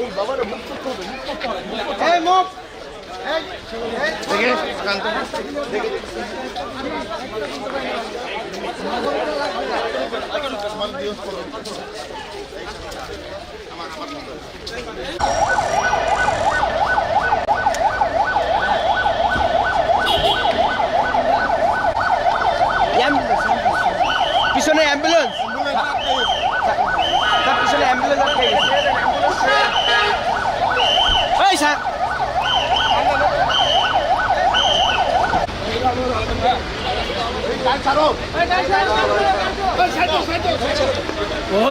এই বাবার মুখ করতে হবে মুখ করতে হবে মুখ দেখে কান্ত দেখে আমার আমার পিছনে অ্যাম্বুলেন্স স্যার পিছনে অ্যাম্বুলেন্স আটকে স্যার আহ,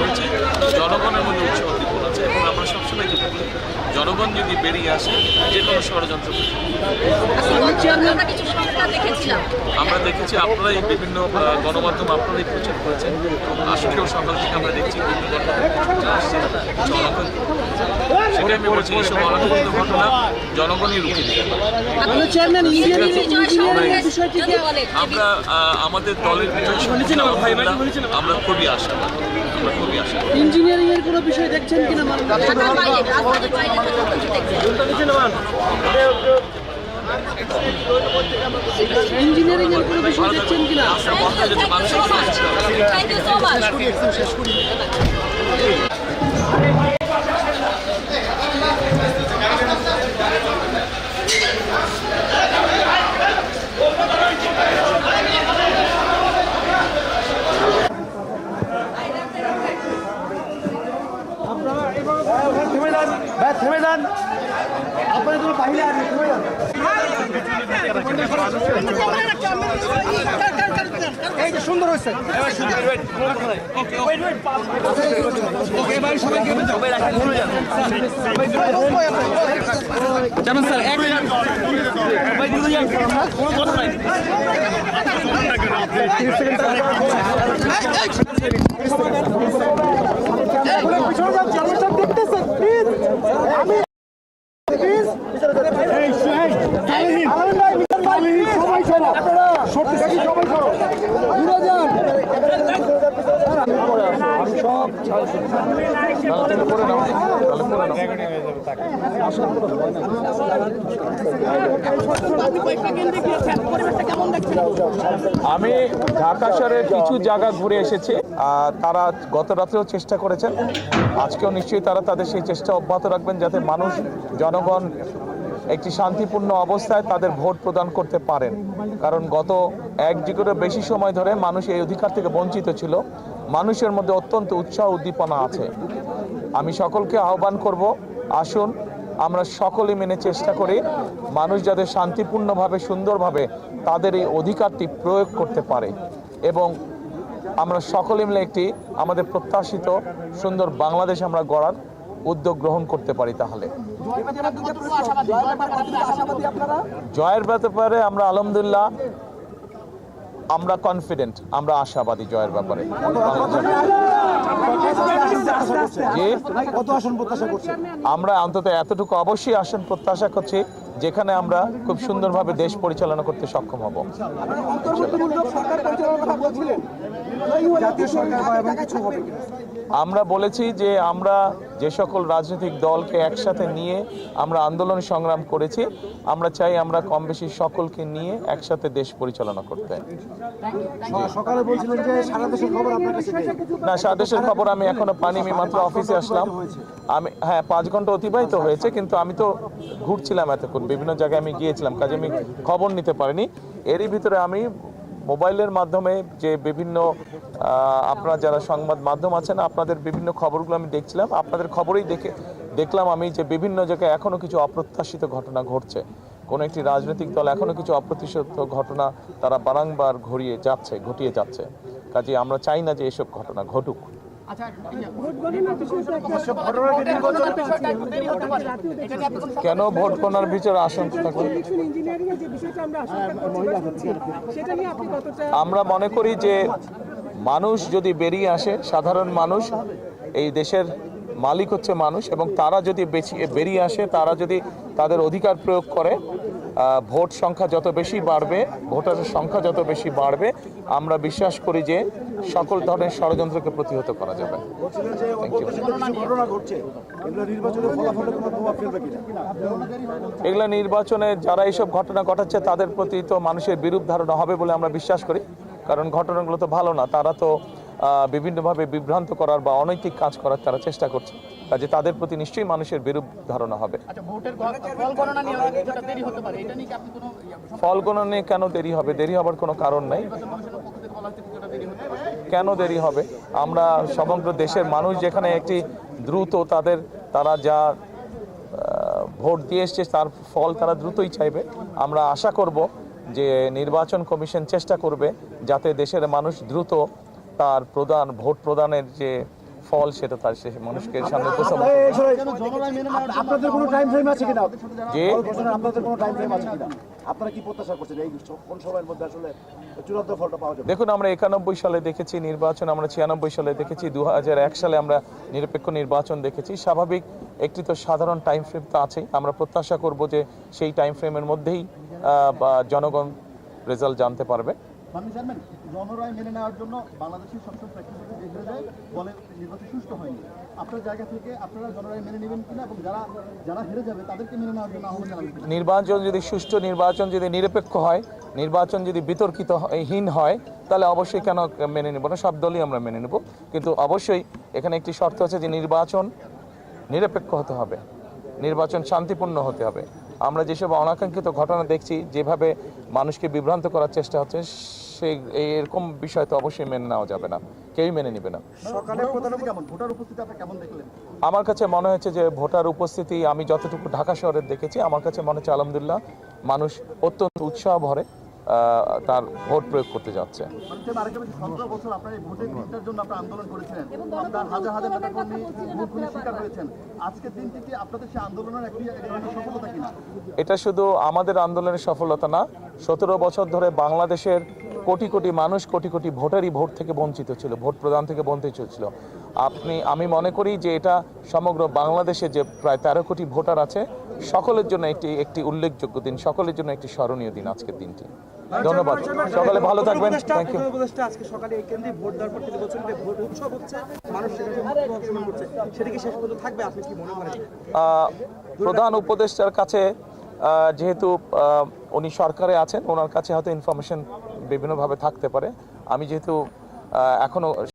বলেছি জনগণের মধ্যে উৎসাহ উদ্দীপন আছে এবং আমরা সবসময় যেটা বলি জনগণ যদি বেরিয়ে আসে যে কোনো ষড়যন্ত্র আমরা কিছু সংখ্যা দেখেছিলাম। আমরা দেখেছি আপনারাই বিভিন্ন গণমাধ্যম আপনারাই প্রচার করেছেন। আজকেও সকাল থেকে আমরা দেখছি বিভিন্ন গণমাধ্যমে প্রচার আসছে জনগণ সেটাই আমি বলছি এইসব অনাকাঙ্ক্ষিত ঘটনা জনগণই রুখে দিতে পারে। বিজয় সংখ্যা যদি বলেন আমরা আমাদের দলের আমরা খুবই আশা আমরা খুবই আশা ইঞ্জিনিয়ারিং এর কোনো বিষয় দেখছেন কিনা? দেখছেন ইঞ্জিনিয়ারিং এর কোনো বিষয় দেখছেন কিনা শেষ বন্ধ হয়ে যাচ্ছে মানুষের থ্যাংক ইউ সো মাচ থেমে যান ভাই থেমে যান আপনারা তো বাহিরে আসেন থেমে যান এই যে সুন্দর হয়েছে স্যার দ্রুত যান কোনো কথা নাই পিছনে যান চেয়ারম্যান সাহেব দেখতেছেন প্লিজ আমি প্লিজ এই এই আলামিন ভাই মিজান ভাই সবাই সরো সত্যি দেখি সবাই সরো ঘুরে যান আমি ঢাকা শহরের কিছু জায়গা ঘুরে এসেছি, আর তারা গত রাত্রেও চেষ্টা করেছেন। আজকেও নিশ্চয়ই তারা তাদের সেই চেষ্টা অব্যাহত রাখবেন যাতে মানুষ, জনগণ একটি শান্তিপূর্ণ অবস্থায় তাদের ভোট প্রদান করতে পারেন। কারণ গত এক যুগেরও বেশি সময় ধরে মানুষ এই অধিকার থেকে বঞ্চিত ছিল। মানুষের মধ্যে অত্যন্ত উৎসাহ উদ্দীপনা আছে। আমি সকলকে আহ্বান করব, আসুন আমরা সকলে মেনে চেষ্টা করি মানুষ যাতে শান্তিপূর্ণভাবে, সুন্দরভাবে তাদের এই অধিকারটি প্রয়োগ করতে পারে এবং আমরা সকলে মিলে একটি আমাদের প্রত্যাশিত সুন্দর বাংলাদেশ আমরা গড়ার উদ্যোগ গ্রহণ করতে পারি তাহলে। জয়ের ব্যাপারে আমরা আলহামদুলিল্লাহ, আমরা কনফিডেন্ট আমরা আশাবাদী জয়ের ব্যাপারে। আমরা অন্তত এতটুকু অবশ্যই আসন প্রত্যাশা করছি, যেখানে আমরা খুব সুন্দরভাবে দেশ পরিচালনা করতে সক্ষম হব। অন্তর্বর্তীমূলক সরকার পরিচালনার কথা বলছিলেন জাতীয় সরকার বা এমন কিছু হবে কিনা? আমরা বলেছি যে আমরা যে সকল রাজনৈতিক দলকে একসাথে নিয়ে আমরা আন্দোলন সংগ্রাম করেছি আমরা চাই আমরা কম বেশি সকলকে নিয়ে একসাথে দেশ পরিচালনা করতে। না সারা দেশের খবর আমি এখনও পানি আমি মাত্র অফিসে আসলাম আমি হ্যাঁ পাঁচ ঘণ্টা অতিবাহিত হয়েছে কিন্তু আমি তো ঘুরছিলাম এতক্ষণ বিভিন্ন জায়গায় আমি গিয়েছিলাম কাজে আমি খবর নিতে পারিনি এরই ভিতরে আমি মোবাইলের মাধ্যমে যে বিভিন্ন আপনার যারা সংবাদ মাধ্যম আছেন, আপনাদের বিভিন্ন খবরগুলো আমি দেখছিলাম। আপনাদের খবরেই দেখে, দেখলাম আমি যে বিভিন্ন জায়গায় এখনও কিছু অপ্রত্যাশিত ঘটনা ঘটছে। কোনো একটি রাজনৈতিক দল এখনও কিছু অপ্রত্যাশিত ঘটনা তারা বারংবার ঘুরিয়ে যাচ্ছে, ঘটিয়ে যাচ্ছে। কাজে আমরা চাই না যে এসব ঘটনা ঘটুক। কেন ভোট গণনার বিচারে আশঙ্কা থাকবে আমরা মনে করি যে মানুষ যদি বেরিয়ে আসে, সাধারণ মানুষ, এই দেশের মালিক হচ্ছে মানুষ এবং তারা যদি বেরিয়ে আসে, তারা যদি তাদের অধিকার প্রয়োগ করে ভোট সংখ্যা যত বেশি বাড়বে, ভোটারের সংখ্যা যত বেশি বাড়বে, আমরা বিশ্বাস করি যে সকল ধরনের ষড়যন্ত্রকে প্রতিহত করা যাবে। এগুলো নির্বাচনে যারা এইসব ঘটনা ঘটাচ্ছে, তাদের প্রতি তো মানুষের বিরূপ ধারণা হবে বলে আমরা বিশ্বাস করি। কারণ ঘটনাগুলো তো ভালো না, তারা তো বিভিন্নভাবে বিভ্রান্ত করার বা অনৈতিক কাজ করার তারা চেষ্টা করছে। কাজে তাদের প্রতি নিশ্চয়ই মানুষের বিরূপ ধারণা হবে। আচ্ছা ফল গণনা কোনো দেরি হবে? দেরি হবার কোনো কারণ নাই। কেন দেরি হবে? আমরা সমগ্র দেশের মানুষ যেখানে একটি দ্রুত তাদের তারা যা ভোট দিয়ে এসছে তার ফল তারা দ্রুতই চাইবে। আমরা আশা করব যে নির্বাচন কমিশন চেষ্টা করবে যাতে দেশের মানুষ দ্রুত তার প্রদান ভোট প্রদানের যে ফল সেটা তার সে মানুষকে সামনে উপস্থাপন করবে। এই সবাই- আপ- আপনাদের কোনো টাইম ফ্রেম আছে কিনা? যে আপনাদের কোনো টাইম ফ্রেম আছে কিনা? আপনারা কি প্রত্যাশা করছেন এই কোন সময়ের মধ্যে আসলে চূড়ান্ত ফলটা পাওয়া যাবে? দেখুন আমরা একানব্বই সালে দেখেছি নির্বাচন আমরা ছিয়ানব্বই সালে দেখেছি দু এক সালে আমরা নিরপেক্ষ নির্বাচন দেখেছি। স্বাভাবিক একটি তো সাধারণ টাইম ফ্রেম তো আছেই। আমরা প্রত্যাশা করব যে সেই টাইম ফ্রেমের মধ্যেই জনগণ রেজাল্ট জানতে পারবে। জনরায় মেনে নেওয়ার জন্য বাংলাদেশের সবসময় প্র্যাকটিস যায় বলে নির্বাচন হয়নি। আপনার জায়গা থেকে আপনারা জনরায় মেনে নেবেন কিনা এবং যারা যারা হেরে যাবে তাদেরকে মেনে নেওয়ার জন্য আহ্বান নির্বাচন যদি সুষ্ঠু, নির্বাচন যদি নিরপেক্ষ হয়, নির্বাচন যদি বিতর্কিত হীন হয়, তাহলে অবশ্যই কেন মেনে নেব না? সব দলই আমরা মেনে নেব। কিন্তু অবশ্যই এখানে একটি শর্ত আছে যে নির্বাচন নিরপেক্ষ হতে হবে। নির্বাচন শান্তিপূর্ণ হতে হবে। আমরা যেসব অনাকাঙ্ক্ষিত ঘটনা দেখছি যেভাবে মানুষকে বিভ্রান্ত করার চেষ্টা হচ্ছে সে এরকম বিষয় তো অবশ্যই মেনে নেওয়া যাবে না। কেউই মেনে নেবে না। আমার কাছে মনে হয়েছে যে ভোটার উপস্থিতি আমি যতটুকু ঢাকা শহরে দেখেছি আমার কাছে মনে হচ্ছে আলহামদুলিল্লাহ মানুষ অত্যন্ত উৎসাহ ভরে তার ভোট প্রয়োগ করতে যাচ্ছে। মানুষের আরেকটা বেশি সতেরো বছর আপনার এই ভোটের দিনটার জন্য আপনার আন্দোলন করেছিলেন। আপনার হাজার হাজার নেতা কর্মী ভোট খুনের শিকার হয়েছেন আজকের দিনটি কি আপনাদের সেই আন্দোলনের একটি এক ধরনের সফলতা কিনা? এটা শুধু আমাদের আন্দোলনের সফলতা না সতেরো বছর ধরে বাংলাদেশের কোটি কোটি মানুষ কোটি কোটি ভোটারই ভোট থেকে বঞ্চিত ছিল ভোট প্রদান থেকে বঞ্চিত ছিল। আপনি আমি মনে করি যে এটা সমগ্র বাংলাদেশে যে প্রায় তেরো কোটি ভোটার আছে সকলের জন্য একটি একটি উল্লেখযোগ্য দিন সকলের জন্য একটি স্মরণীয় দিন আজকের দিনটি। ধন্যবাদ। সকালে ভালো থাকবেন। থ্যাংক ইউ আজকে সকালে এই কেন্দ্রে ভোট দেওয়ার পর তিনি বলছেন যে ভোট উৎসব হচ্ছে মানুষ অংশগ্রহণ করছে। সেটা কি শেষ পর্যন্ত থাকবে? আপনি কি মনে করেন? প্রধান উপদেষ্টার কাছে যেহেতু উনি সরকারে আছেন ওনার কাছে হয়তো ইনফরমেশন বিভিন্নভাবে থাকতে পারে। আমি যেহেতু আহ, এখনও